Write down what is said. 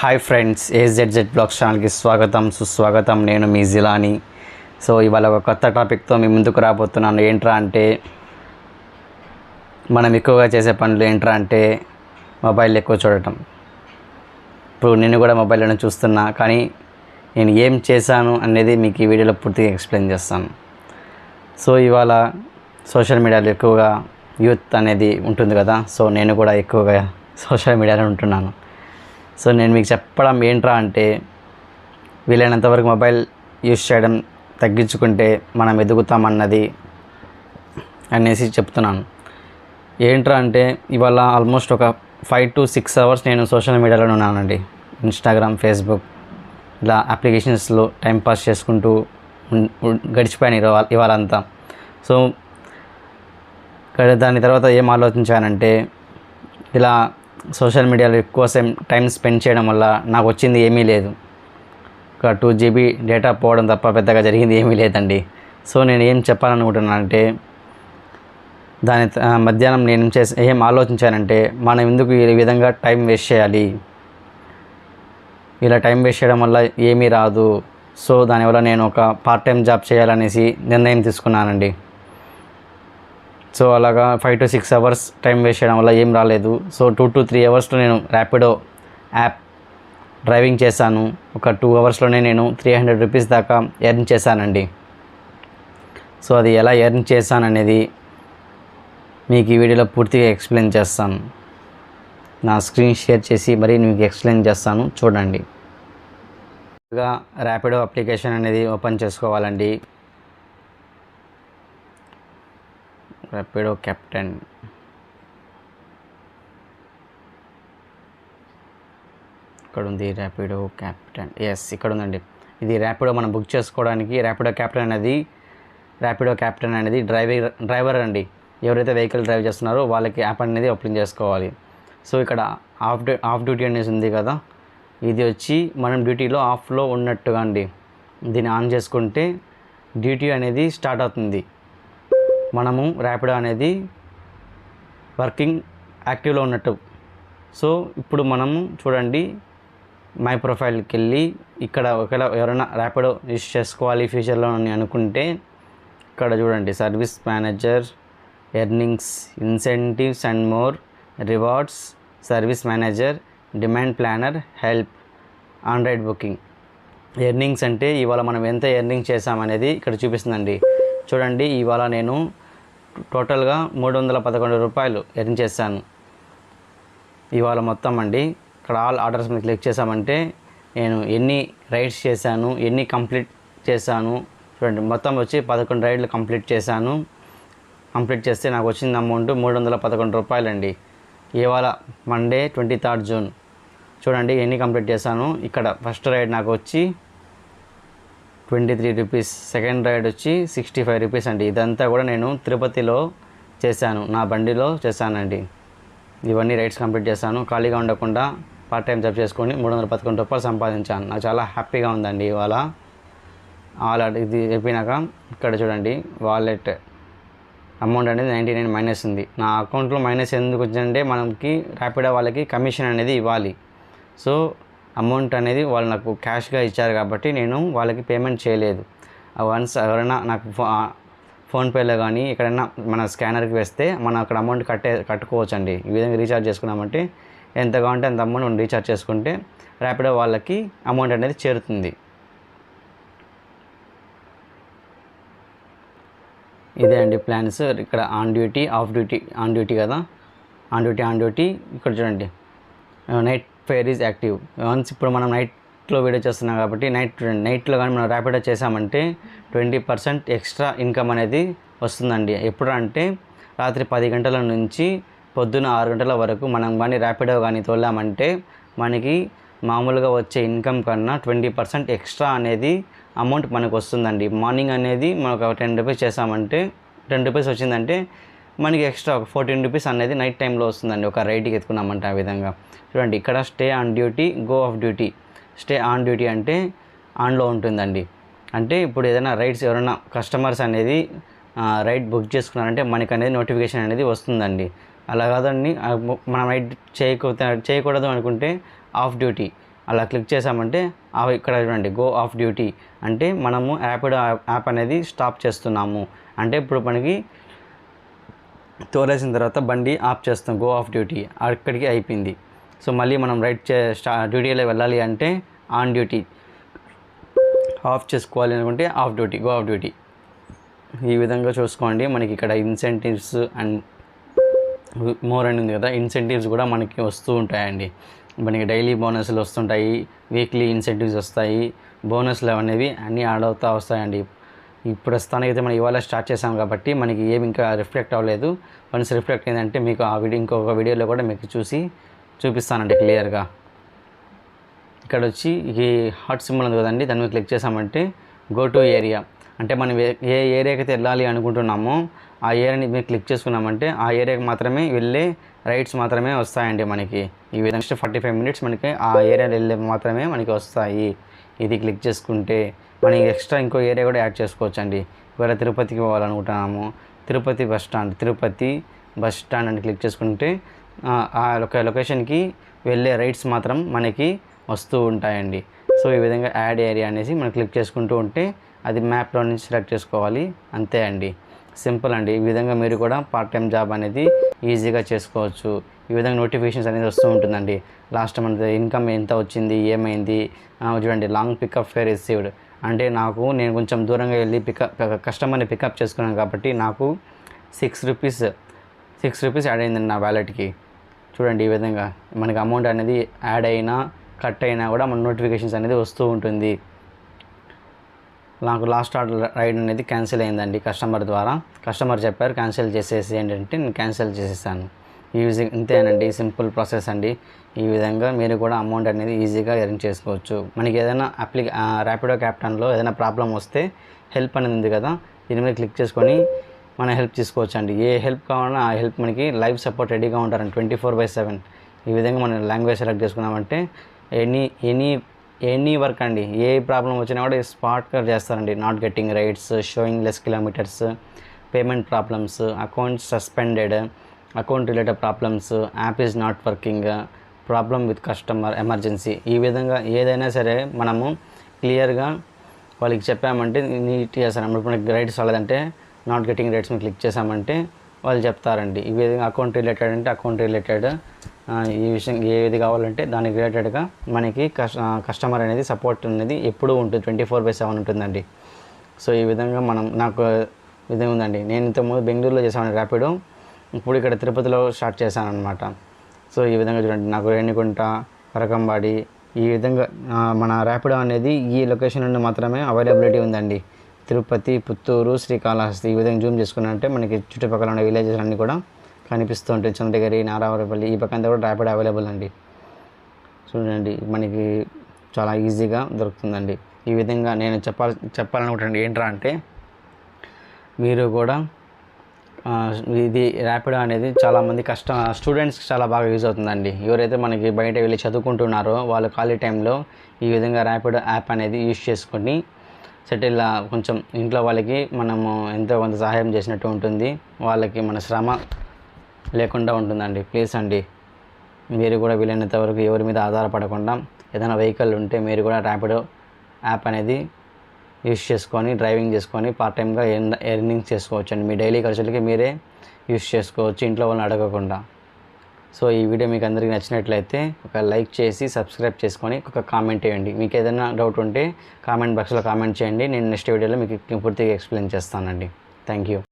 Hi friends ఏజెడ్జెడ్ blog ఛానల్కి స్వాగతం సుస్వాగతం. నేను మీ జిలాని. సో ఇవాళ ఒక కొత్త టాపిక్తో మీ ముందుకు రాబోతున్నాను. ఏంట్రా అంటే మనం ఎక్కువగా చేసే పనులు ఏంట్రా అంటే మొబైల్ ఎక్కువ చూడటం. ఇప్పుడు నేను కూడా మొబైల్లోనే చూస్తున్నా కానీ నేను ఏం చేశాను అనేది మీకు ఈ వీడియోలో పూర్తిగా ఎక్స్ప్లెయిన్ చేస్తాను. సో ఇవాళ సోషల్ మీడియాలో ఎక్కువగా యూత్ అనేది ఉంటుంది కదా సో నేను కూడా ఎక్కువగా సోషల్ మీడియాలో ఉంటున్నాను. సో నేను మీకు చెప్పడం ఏంట్రా అంటే వీలైనంతవరకు మొబైల్ యూస్ చేయడం తగ్గించుకుంటే మనం ఎదుగుతామన్నది అనేసి చెప్తున్నాను. ఏంట్రా అంటే ఇవాళ ఆల్మోస్ట్ ఒక ఫైవ్ టు సిక్స్ అవర్స్ నేను సోషల్ మీడియాలో ఉన్నానండి. ఇన్స్టాగ్రామ్ ఫేస్బుక్ ఇలా అప్లికేషన్స్లో టైంపాస్ చేసుకుంటూ గడిచిపోయాను ఇవాళ ఇవాళ అంతా సో దాని తర్వాత ఏం ఆలోచించానంటే ఇలా సోషల్ మీడియాలో ఎక్కువ సేమ్ టైం స్పెండ్ చేయడం వల్ల నాకు వచ్చింది ఏమీ లేదు. ఒక టూ జీబీ డేటా పోవడం తప్ప పెద్దగా జరిగింది ఏమీ లేదండి. సో నేను ఏం చెప్పాలనుకుంటున్నానంటే దాని త- మధ్యాహ్నం నేను చేసి ఏం ఆలోచించానంటే మనం ఎందుకు ఈ విధంగా టైం వేస్ట్ చేయాలి? ఇలా టైం వేస్ట్ చేయడం వల్ల ఏమీ రాదు. సో దానివల్ల నేను ఒక పార్ట్ టైం జాబ్ చేయాలనేసి నిర్ణయం తీసుకున్నానండి. సో అలాగా five to six hours time waste చేయడం వల్ల ఏం రాలేదు. సో టూ టు త్రీ అవర్స్లో నేను ర్యాపిడో యాప్ డ్రైవింగ్ చేశాను. ఒక టూ అవర్స్లోనే నేను త్రీ హండ్రెడ్ రూపీస్ దాకా ఎర్న్ చేశానండి. సో అది ఎలా ఎర్న్ చేశాననేది మీకు ఈ వీడియోలో పూర్తిగా ఎక్స్ప్లెయిన్ చేస్తాను. నా స్క్రీన్ షేర్ చేసి మరీ మీకు ఎక్స్ప్లెయిన్ చేస్తాను. చూడండి. ర్యాపిడో అప్లికేషన్ అనేది ఓపెన్ చేసుకోవాలండి. ర్యాపిడో కెప్టెన్ ఇక్కడ ఉంది ర్యాపిడో క్యాప్టెన్ ఎస్ ఇక్కడ ఉందండి ఇది ర్యాపిడో మనం బుక్ చేసుకోవడానికి ర్యాపిడో క్యాప్టెన్ అనేది ర్యాపిడో క్యాప్టెన్ అనేది డ్రైవర్ డ్రైవర్ అండి. ఎవరైతే వెహికల్ డ్రైవ్ చేస్తున్నారో వాళ్ళకి యాప్ అనేది ఓపెన్ చేసుకోవాలి. సో ఇక్కడ ఆఫ్ డ్యూ ఆఫ్ డ్యూటీ అనేసి ఉంది కదా. ఇది వచ్చి మనం డ్యూటీలో ఆఫ్లో ఉన్నట్టుగా అండి. దీన్ని ఆన్ చేసుకుంటే డ్యూటీ అనేది స్టార్ట్ అవుతుంది. మనము ర్యాపిడో అనేది వర్కింగ్ యాక్టివ్లో ఉన్నట్టు. సో ఇప్పుడు మనము చూడండి మై ప్రొఫైల్కి వెళ్ళి ఇక్కడ ఒకవేళ ఎవరైనా ర్యాపిడో యూజ్ చేసుకోవాలి ఫ్యూచర్లో అని అనుకుంటే ఇక్కడ చూడండి service manager earnings incentives and more rewards service manager demand planner help online booking. Earnings అంటే ఇవాళ మనం ఎంత ఎర్నింగ్ చేసామనేది ఇక్కడ చూపిస్తుందండి. చూడండి ఇవాళ నేను టోటల్గా మూడు వందల పదకొండు రూపాయలు ఎర్న్ చేశాను. ఇవాళ మొత్తం అండి ఇక్కడ ఆల్ ఆర్డర్స్ మీద క్లిక్ చేసామంటే నేను ఎన్ని రైడ్స్ చేశాను ఎన్ని కంప్లీట్ చేశాను చూడండి మొత్తం వచ్చి పదకొండు రైడ్లు కంప్లీట్ చేశాను. కంప్లీట్ చేస్తే నాకు వచ్చిన అమౌంట్ మూడు వందల పదకొండు రూపాయలండి. ఇవాళ మండే ట్వంటీ థర్డ్ జూన్. చూడండి ఎన్ని కంప్లీట్ చేశాను. ఇక్కడ ఫస్ట్ రైడ్ నాకు వచ్చి twenty three rupees second ride వచ్చి సిక్స్టీ ఫైవ్ రూపీస్ అండి. ఇదంతా కూడా నేను తిరుపతిలో చేశాను. నా బండిలో చేశానండి. ఇవన్నీ రైడ్స్ కంప్లీట్ చేశాను. ఖాళీగా ఉండకుండా పార్ట్ టైం జాబ్ చేసుకొని మూడు వందల పదకొండు రూపాయలు సంపాదించాను. నాకు చాలా హ్యాపీగా ఉందండి ఇవాళ. ఆల్ ఇది చెప్పినాక ఇక్కడ చూడండి వాలెట్ అమౌంట్ అనేది నైంటీ నైన్ మైనస్ ఉంది. నా అకౌంట్లో మైనస్ ఎందుకు వచ్చిందంటే మనకి ర్యాపిడో వాళ్ళకి కమిషన్ అనేది ఇవ్వాలి. సో అమౌంట్ అనేది వాళ్ళు నాకు క్యాష్గా ఇచ్చారు కాబట్టి నేను వాళ్ళకి పేమెంట్ చేయలేదు. వన్స్ ఎవరైనా నాకు ఫో- ఫోన్పేలో కానీ ఎక్కడైనా మన స్కానర్కి వేస్తే మనం అక్కడ అమౌంట్ కట్టే కట్టుకోవచ్చు అండి ఈ విధంగా రీఛార్జ్ చేసుకున్నామంటే ఎంత కావాలంటే అంత అమౌంట్ మనం రీఛార్జ్ చేసుకుంటే ర్యాపిడో వాళ్ళకి అమౌంట్ అనేది చేరుతుంది. ఇదే అండి ప్లాన్స్. ఇక్కడ on duty off duty on duty కదా? On duty on duty. ఇక్కడ చూడండి. Night fare is active. Once ఇప్పుడు మనం నైట్లో వీడియో చేస్తున్నాం కాబట్టి నైట్ నైట్లో కానీ మనం ర్యాపిడో చేసామంటే ట్వంటీ పర్సెంట్ ఎక్స్ట్రా ఇన్కమ్ అనేది వస్తుందండి. ఎప్పుడు అంటే రాత్రి పది గంటల నుంచి పొద్దున ఆరు గంటల వరకు మనం కానీ ర్యాపిడో కానీ తోలామంటే మనకి మామూలుగా వచ్చే ఇన్కమ్ కన్నా ట్వంటీ పర్సెంట్ ఎక్స్ట్రా అనేది అమౌంట్ మనకు వస్తుందండి. మార్నింగ్ అనేది మనకు ఒక టెన్ రూపీస్ చేసామంటే టెన్ రూపీస్ వచ్చిందంటే మనకి ఎక్స్ట్రా ఒక ఫోర్టీన్ రూపీస్ అనేది నైట్ టైంలో వస్తుందండి. ఒక రైడ్కి ఎత్తుకున్నామంటే ఆ విధంగా. చూడండి ఇక్కడ stay on duty go off duty. Stay on duty అంటే ఆన్లో ఉంటుందండి. అంటే ఇప్పుడు ఏదైనా రైడ్స్ ఎవరైనా కస్టమర్స్ అనేది రైడ్ బుక్ చేసుకున్నారంటే మనకి అనేది నోటిఫికేషన్ అనేది వస్తుందండి. అలా కాదండి మనం రైడ్ చేయకపోతే చేయకూడదు అనుకుంటే ఆఫ్ డ్యూటీ. అలా క్లిక్ చేసామంటే ఇక్కడ చూడండి గో ఆఫ్ డ్యూటీ. అంటే మనము యాప్ యాప్ అనేది స్టాప్ చేస్తున్నాము. అంటే ఇప్పుడు మనకి తోలేసిన తర్వాత బండి ఆఫ్ చేస్తాం గో ఆఫ్ డ్యూటీ అక్కడికి అయిపోయింది. సో మళ్ళీ మనం రైట్ చే స్టా డ్యూటీలో వెళ్ళాలి అంటే ఆన్ డ్యూటీ ఆఫ్ చేసుకోవాలి అనుకుంటే off duty go off duty ఈ విధంగా చూసుకోండి. మనకి ఇక్కడ ఇన్సెంటివ్స్ అండ్ మోర్ అని ఉంది కదా ఇన్సెంటివ్స్ కూడా మనకి వస్తూ ఉంటాయండి. మనకి డైలీ బోనస్లు వస్తుంటాయి వీక్లీ ఇన్సెంటివ్స్ వస్తాయి. బోనస్లు అనేవి అన్నీ యాడ్ అవుతూ వస్తాయండి. ఇప్పుడు ప్రస్తుతానికి అయితే మనం ఇవాళ స్టార్ట్ చేసాం కాబట్టి మనకి ఏమి ఇంకా రిఫ్లెక్ట్ అవ్వలేదు. వన్స్ రిఫ్లెక్ట్ అయిందంటే మీకు ఆ వీడియో ఇంకొక వీడియోలో కూడా మీకు చూసి చూపిస్తానండి క్లియర్గా. ఇక్కడ వచ్చి ఈ హాట్ సింబల్ ఉంది కదండి దాని మీద క్లిక్ చేసామంటే గో టు ఏరియా. అంటే మనం ఏ ఏరియాకి అయితే వెళ్ళాలి అనుకుంటున్నామో ఆ ఏరియాని మీరు క్లిక్ చేసుకున్నామంటే ఆ ఏరియాకి మాత్రమే వెళ్ళే రైడ్స్ మాత్రమే వస్తాయండి మనకి. ఈ విధంగా ఫార్టీ ఫైవ్ మినిట్స్ మనకి ఆ ఏరియాలో వెళ్ళే మాత్రమే మనకి వస్తాయి. ఇది క్లిక్ చేసుకుంటే మనం ఎక్స్ట్రా ఇంకో ఏరియా కూడా యాడ్ చేసుకోవచ్చు అండి ఇవాళ తిరుపతికి పోవాలనుకుంటున్నాము. Tirupati bus stand Tirupati bus stand అని క్లిక్ చేసుకుంటే ఆ, యొక్క లొకేషన్కి వెళ్ళే రైడ్స్ మాత్రం మనకి వస్తూ ఉంటాయండి. సో ఈ విధంగా యాడ్ ఏరియా అనేసి మనం క్లిక్ చేసుకుంటూ ఉంటే అది మ్యాప్లో నుంచి సెలెక్ట్ చేసుకోవాలి. అంతే అండి. సింపుల్ అండి. ఈ విధంగా మీరు కూడా పార్ట్ టైం జాబ్ అనేది ఈజీగా చేసుకోవచ్చు. ఈ విధంగా నోటిఫికేషన్స్ అనేది వస్తూ ఉంటుందండి. లాస్ట్ మంత్ ఇన్కమ్ ఎంత వచ్చింది ఏమైంది? చూడండి లాంగ్ పికప్ ఫేర్ రిసీవ్డ్ అంటే నాకు నేను కొంచెం దూరంగా వెళ్ళి పికప్ కస్టమర్ని పికప్ చేసుకున్నాను కాబట్టి నాకు six rupees six rupees add అయిందండి నా వ్యాలెట్కి చూడండి ఈ విధంగా మనకి అమౌంట్ అనేది యాడ్ అయినా కట్ అయినా కూడా మన నోటిఫికేషన్స్ అనేది వస్తూ ఉంటుంది. నాకు లాస్ట్ ఆర్డర్ రైడ్ అనేది క్యాన్సిల్ అయిందండి కస్టమర్ ద్వారా. కస్టమర్ చెప్పారు క్యాన్సిల్ చేసేసి ఏంటంటే నేను క్యాన్సిల్ చేసేసాను. ఈజీ ఇంతేనండి సింపుల్ ప్రాసెస్ అండి. ఈ విధంగా మీరు కూడా అమౌంట్ అనేది ఈజీగా ఎర్న్ చేసుకోవచ్చు. మనకి ఏదైనా అప్లి ర్యాపిడో క్యాప్టన్లో ఏదైనా ప్రాబ్లం వస్తే హెల్ప్ అనేది ఉంది కదా దీని మీద క్లిక్ చేసుకొని మనం హెల్ప్ తీసుకోవచ్చు అండి ఏ హెల్ప్ కావాలన్నా ఆ హెల్ప్ మనకి లైవ్ సపోర్ట్ రెడీగా ఉంటారండి ట్వంటీ ఫోర్ బై సెవెన్. ఈ విధంగా మనం లాంగ్వేజ్ సెలెక్ట్ చేసుకున్నామంటే ఎనీ ఎనీ ఎనీ వర్క్ అండి ఏ ప్రాబ్లం వచ్చినా కూడా స్పాట్గా చేస్తారండి. Not getting rides showing less kilometres payment problems account suspended account related problems app is not working problem with customer emergency. ఈ విధంగా ఏదైనా సరే మనము క్లియర్గా వాళ్ళకి చెప్పామంటే నీట్ చేస్తాను ఇప్పుడు మనకి రైట్స్ రాలేదంటే నాట్ గెటింగ్ రైట్స్ మీద క్లిక్ చేసామంటే వాళ్ళు చెప్తారండి. ఈ విధంగా అకౌంట్ రిలేటెడ్ అంటే అకౌంట్ రిలేటెడ్ ఈ విషయం ఏది కావాలంటే దానికి రిలేటెడ్గా మనకి కస్టమర్ అనేది సపోర్ట్ అనేది ఎప్పుడూ ఉంటుంది ట్వంటీ ఫోర్ బై సెవెన్ ఉంటుందండి. సో ఈ విధంగా మనం నాకు విధంగా ఉందండి. నేను ఇంతకుముందు బెంగళూరులో చేసాను ర్యాపిడో. ఇప్పుడు ఇక్కడ తిరుపతిలో స్టార్ట్ చేశాను అనమాట సో ఈ విధంగా చూడండి నాకు రేణిగుంట కరకంబాడి ఈ విధంగా మన ర్యాపిడో అనేది ఈ లొకేషన్ నుండి మాత్రమే అవైలబిలిటీ ఉందండి. తిరుపతి పుత్తూరు శ్రీకాళహస్తి ఈ విధంగా జూమ్ చేసుకున్నారంటే మనకి చుట్టుపక్కల ఉన్న విలేజెస్ అన్నీ కూడా కనిపిస్తూ ఉంటాయి. చంద్రగిరి నారావరపల్లి ఈ పక్క అంతా కూడా ర్యాపిడ్ అవైలబుల్ అండి. చూడండి మనకి చాలా ఈజీగా దొరుకుతుందండి. ఈ విధంగా నేను చెప్పాలి చెప్పాలనుకుంటున్నాను ఏంట్రా అంటే మీరు కూడా ఇది ర్యాపిడో అనేది చాలామంది కష్ట స్టూడెంట్స్కి చాలా బాగా యూజ్ అవుతుందండి. ఎవరైతే మనకి బయట వెళ్ళి చదువుకుంటున్నారో వాళ్ళు ఖాళీ టైంలో ఈ విధంగా ర్యాపిడో యాప్ అనేది యూజ్ చేసుకొని సెటిల్ కొంచెం ఇంట్లో వాళ్ళకి మనము ఎంతో కొంత సహాయం చేసినట్టు ఉంటుంది. వాళ్ళకి మన శ్రమ లేకుండా ఉంటుందండి. ప్లీజ్ అండి మీరు కూడా వీలైనంత వరకు ఎవరి మీద ఆధారపడకుండా ఏదైనా వెహికల్ ఉంటే మీరు కూడా ర్యాపిడో యాప్ అనేది యూస్ చేసుకొని డ్రైవింగ్ చేసుకొని పార్ట్ టైంగా ఎర్నింగ్స్ చేసుకోవచ్చు అండి మీ డైలీ ఖర్చులకి మీరే యూస్ చేసుకోవచ్చు ఇంట్లో వాళ్ళని అడగకుండా. సో ఈ వీడియో మీకు అందరికీ నచ్చినట్లయితే ఒక లైక్ చేసి సబ్స్క్రైబ్ చేసుకొని ఒక కామెంట్ చేయండి మీకు ఏదైనా డౌట్ ఉంటే కామెంట్ బాక్స్లో కామెంట్ చేయండి. నేను నెక్స్ట్ వీడియోలో మీకు పూర్తిగా ఎక్స్ప్లెయిన్ చేస్తానండి. Thank you